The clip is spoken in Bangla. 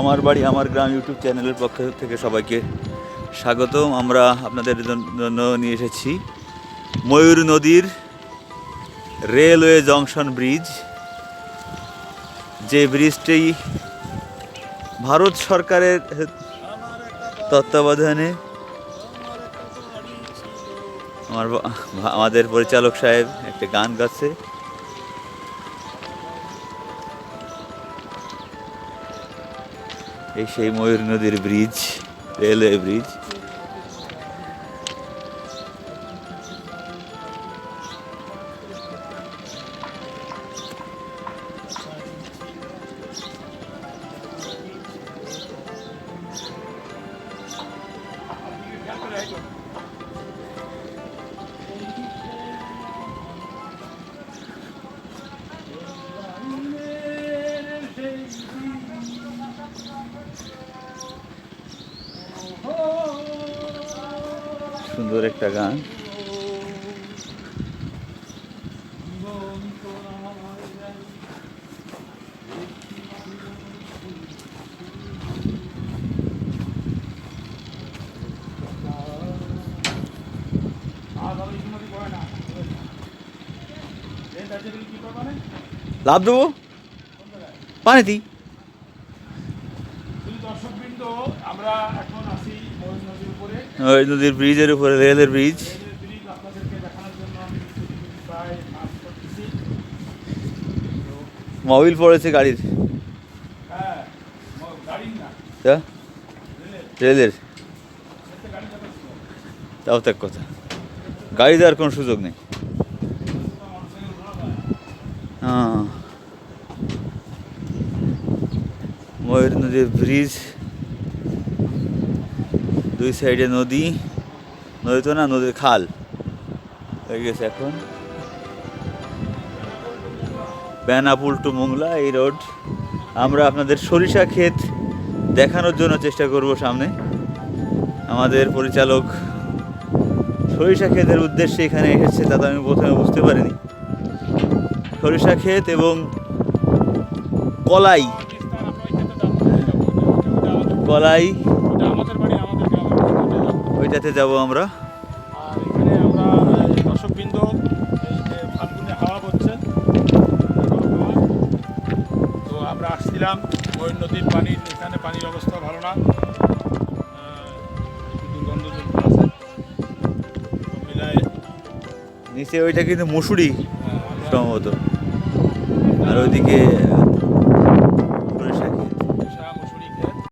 আমার বাড়ি, আমার গ্রাম ইউটিউব চ্যানেলের পক্ষ থেকে সবাইকে স্বাগতম। আমরা আপনাদের জন্য নিয়ে এসেছি ময়ূর নদীর রেলওয়ে জংশন ব্রিজ। যে ব্রিজটি ভারত সরকারের তত্ত্বাবধানে আমার আমাদের পরিচালক সাহেব একটা গান গাচ্ছে। এই সেই ময়ূর নদীর ব্রিজ রেলওয়ে ব্রিজ সুন্দর একটা গান। লাভ দেবো পানিতেই দর্শকবৃন্দ আমরা এখন ওই নদীর ব্রিজের উপরে, রেলের ব্রিজ। মোবিল পড়েছে গাড়ির? রেলের। তাও এক কথা। গাড়ি দেওয়ার কোনো সুযোগ নেই। হ্যাঁ। ময়ূর নদীর ব্রিজ। দুই সাইডে নদী নদী তো না, নদীর খাল। হয়ে গেছে এখন। বেনাপুল টু মোংলা, এই রোড। আমরা আপনাদের সরিষা ক্ষেত দেখানোর জন্য চেষ্টা করব সামনে। আমাদের পরিচালক সরিষা ক্ষেতের উদ্দেশ্যে এখানে এসেছে, তা তো আমি প্রথমে বুঝতে পারিনি। সরিষা ক্ষেত এবং কলাই। কলাই ওইটাতে যাব আমরা। আর এখানে আমরা দর্শকবৃন্দ এই যে ফাল্গুনে হাওয়া বচ্ছে তো আমরা আসছিলাম ময়ূর নদীর পানির এখানে পানির অবস্থা ভালো না। দুর্গন্ধযুক্ত আছে। মিলায় নিচে ওইটা কিন্তু মুসুরি আহ, সম্ভবত। আর ওইদিকে